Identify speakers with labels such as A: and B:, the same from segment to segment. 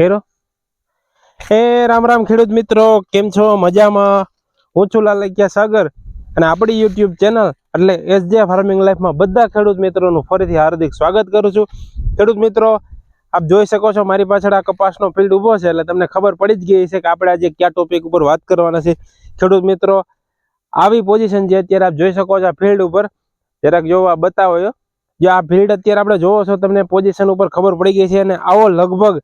A: હેરો? હે, રામ રામ ખેડૂત મિત્રો, કેમ છો? મજામાં? હું છું લાલકિયા સાગર અને આપણી યુટ્યુબ ચેનલ એટલે એસજે ફાર્મિંગ લાઈફમાં બધા ખેડૂત મિત્રોનું ફરીથી હાર્દિક સ્વાગત કરું છું. ખેડૂત મિત્રો, આપ જોઈ શકો છો મારી પાછળ આ કપાસનો ફિલ્ડ ઊભો છે એટલે તમને ખબર પડી જ ગઈ છે કે આપણે આજે કયા ટોપિક ઉપર વાત કરવાના છે ખેડૂત મિત્રો, આવી પોઝિશન જે અત્યારે આપ જોઈ શકો છો આ ફિલ્ડ ઉપર, જરાક જોવા બતાવો જો જે આ ફિલ્ડ અત્યારે આપણે જોવો છો તમને પોઝિશન ઉપર ખબર પડી ગઈ છે અને આવો લગભગ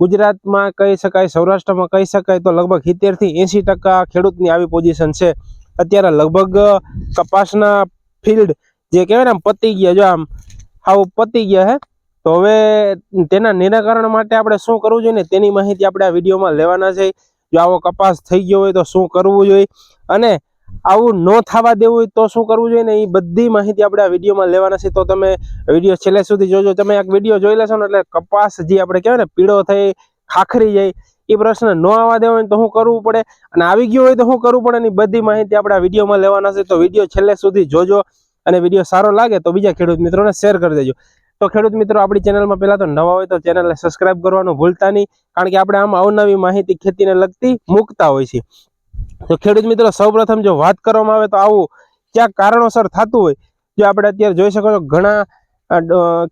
A: ગુજરાતમાં કહી શકાય, સૌરાષ્ટ્રમાં કહી શકાય તો લગભગ સિત્તેરથી એંસી ટકા ખેડૂતની આવી પોઝિશન છે. અત્યારે લગભગ કપાસના ફિલ્ડ જે કહેવાય ને આમ પતી ગયા, જો આમ આવું પતી ગયા હે, તો હવે તેના નિરાકરણ માટે આપણે શું કરવું જોઈએ ને તેની માહિતી આપણે આ વિડીયોમાં લેવાના છે. જો આવો કપાસ થઈ ગયો હોય તો શું કરવું જોઈએ? અને આવું ન થવા દેવું હોય તો શું કરવું જોઈએ ને એ બધી માહિતી આપણે આ વિડીયોમાં લેવાના છે. તો તમે વીડિયો છેલ્લે સુધી જોજો. તમે એક વીડિયો જોઈ લેશો ને એટલે કપાસ જે આપણે કહેવાય ને, પીળો થઈ, ખાખરી જાય, એ પ્રશ્ન ન આવવા દેવો તો શું કરવું પડે? અને આવી ગયો હોય તો શું કરવું પડે એની બધી માહિતી આપણે આ વિડીયોમાં લેવાના છે. તો વીડિયો છેલ્લે સુધી જોજો અને વીડિયો સારો લાગે તો બીજા ખેડૂત મિત્રોને શેર કરી દેજો. તો ખેડૂત મિત્રો, આપણી ચેનલમાં પહેલાં તો નવા હોય તો ચેનલને સબસ્ક્રાઇબ કરવાનું ભૂલતા નહીં, કારણ કે આપણે આમ અવનવી માહિતી ખેતીને લગતી મૂકતા હોય છે તો ખેડૂત મિત્રો, સૌપ્રથમ જો વાત કરવામાં આવે તો આવું ક્યાંક કારણોસર થતું હોય, જો આપણે અત્યારે જોઈ શકો છો ઘણા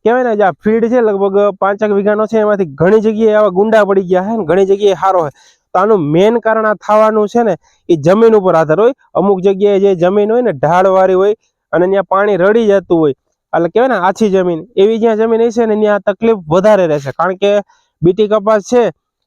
A: કહેવાય ને જે આ ફીડ છે, લગભગ પાંચેક વીઘાનો છે, એમાંથી ઘણી જગ્યાએ આવા ગુંડા પડી ગયા છે ને ઘણી જગ્યાએ સારો હોય તો આનું મેઇન કારણ આ થવાનું છે ને, એ જમીન ઉપર આધાર હોય. અમુક જગ્યાએ જે જમીન હોય ને, ઢાળવાળી હોય અને ત્યાં પાણી રડી જતું હોય. એટલે કહેવાય ને આછી જમીન. એવી જ્યાં જમીન હશે ને, ત્યાં તકલીફ વધારે રહેશે. કારણ કે બીટી કપાસ છે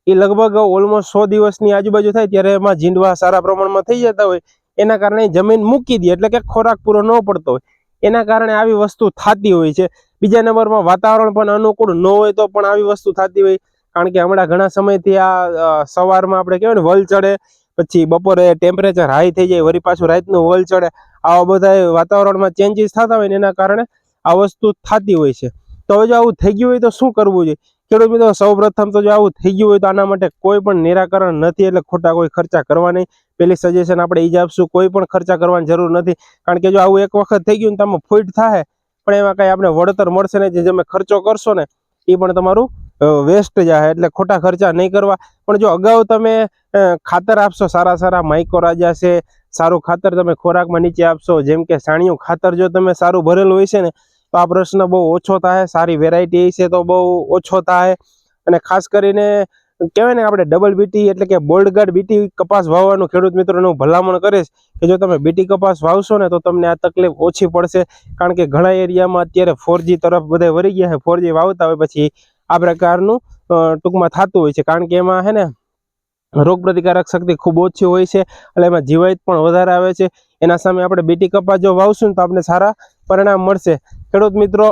A: એ લગભગ ઓલમોસ્ટ સો દિવસની આજુબાજુ થાય ત્યારે એમાં જીંડવા સારા પ્રમાણમાં થઈ જતા હોય. એના કારણે જમીન મૂકી દે એટલે કે ખોરાક પૂરો ન પડતો હોય. એના કારણે આવી વસ્તુ થતી હોય છે. બીજા નંબરમાં વાતાવરણ પણ અનુકૂળ ન હોય તો પણ આવી વસ્તુ થતી હોય. કારણ કે હમણાં ઘણા સમયથી આ સવારમાં આપણે કહેવાય ને વલ ચડે, પછી બપોરે ટેમ્પરેચર હાઈ થઈ જાય, વળી પાછું રાતનું વલ ચડે. આવા બધા વાતાવરણમાં ચેન્જીસ થતા હોય ને એના કારણે આ વસ્તુ થતી હોય છે. તો હવે જો આવું થઈ ગયું હોય તો શું કરવું જોઈએ? ખેડૂત મિત્રો સૌ પ્રથમ તો જો આવું થઈ ગયું હોય તો આના માટે કોઈ પણ નિરાકરણ નથી, એટલે ખોટા કોઈ ખર્ચા કરવા નહીં. પેલી સજેશન આપણે એ જ આપશું, કોઈ પણ ખર્ચા કરવાની જરૂર નથી. કારણ કે જો આવું એક વખત થઈ ગયું ને તમે ફૂટ થાય પણ એમાં કંઈ આપણે વળતર મળશે નહીં, જે તમે ખર્ચો કરશો ને એ પણ તમારું વેસ્ટ જાય એટલે ખોટા ખર્ચા નહીં કરવા. પણ જો અગાઉ તમે ખાતર આપશો, સારા સારા માઇકો રાજા છે, સારું ખાતર તમે ખોરાકમાં નીચે આપશો, જેમ કે સાણિયું ખાતર જો તમે સારું ભરેલું હોય છે ને તો આ પ્રશ્ન બહુ ઓછો થાય, સારી વેરાયટી છે તો બહુ ઓછો થાય. અને ખાસ કરીને કહેવાય ને આપણે ડબલ બીટી એટલે કે બોલ્ડ ગાર્ડ બીટી કપાસ વાવવાનું ખેડૂત મિત્રોને હું ભલામણ કરીશ કે જો તમે બીટી કપાસ વાવશો ને તો તમને આ તકલીફ ઓછી પડશે. કારણ કે ઘણા એરિયામાં અત્યારે ફોરજી તરફ બધા વળી ગયા છે ફોરજી વાવતા હોય પછી આ પ્રકારનું ટૂંકમાં થતું હોય છે. કારણ કે એમાં હે ને રોગ પ્રતિકારક શક્તિ ખૂબ ઓછી હોય છે એટલે એમાં જીવાત પણ વધારે આવે છે. એના સામે આપણે બીટી કપાસ જો વાવશું ને તો આપણે સારા પરિણામ મળશે. ખેડૂત મિત્રો,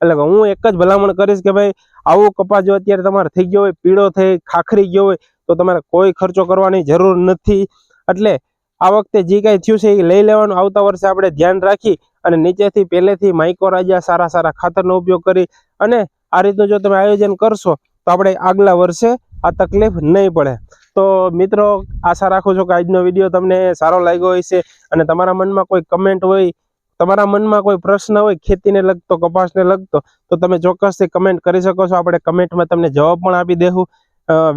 A: એટલે હું એક જ ભલામણ કરીશ કે ભાઈ, આવો કપાસ જો અત્યારે તમારે થઈ ગયો હોય, પીળો થઈ, ખાખરી ગયો હોય, તો તમારે કોઈ ખર્ચો કરવાની જરૂર નથી. એટલે આ વખતે જે કાંઈ થયું છે એ લઈ લેવાનું. આવતા વર્ષે આપણે ધ્યાન રાખી અને નીચેથી પહેલેથી માઇકો રાજા સારા સારા ખાતરનો ઉપયોગ કરી અને આ રીતનું જો તમે આયોજન કરશો, તો આપણે આગલા વર્ષે આ તકલીફ નહીં પડે. તો મિત્રો, આશા રાખું છું કે આજનો વીડિયો તમને સારો લાગ્યો હશે અને તમારા મનમાં કોઈ કમેન્ટ હોય તમારા મનમાં કોઈ પ્રશ્ન હોય, ખેતીને લગતો, કપાસને લગતો, તો તમે ચોક્કસથી કમેન્ટ કરી શકો છો. આપણે કમેન્ટમાં તમને જવાબ પણ આપી દેવું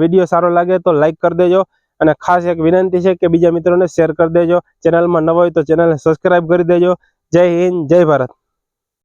A: વીડિયો સારો લાગે તો લાઇક કરી દેજો. અને ખાસ એક વિનંતી છે કે બીજા મિત્રોને શેર કરી દેજો. ચેનલમાં નવો હોય તો ચેનલને સબસ્ક્રાઇબ કરી દેજો. જય હિન્દ, જય ભારત.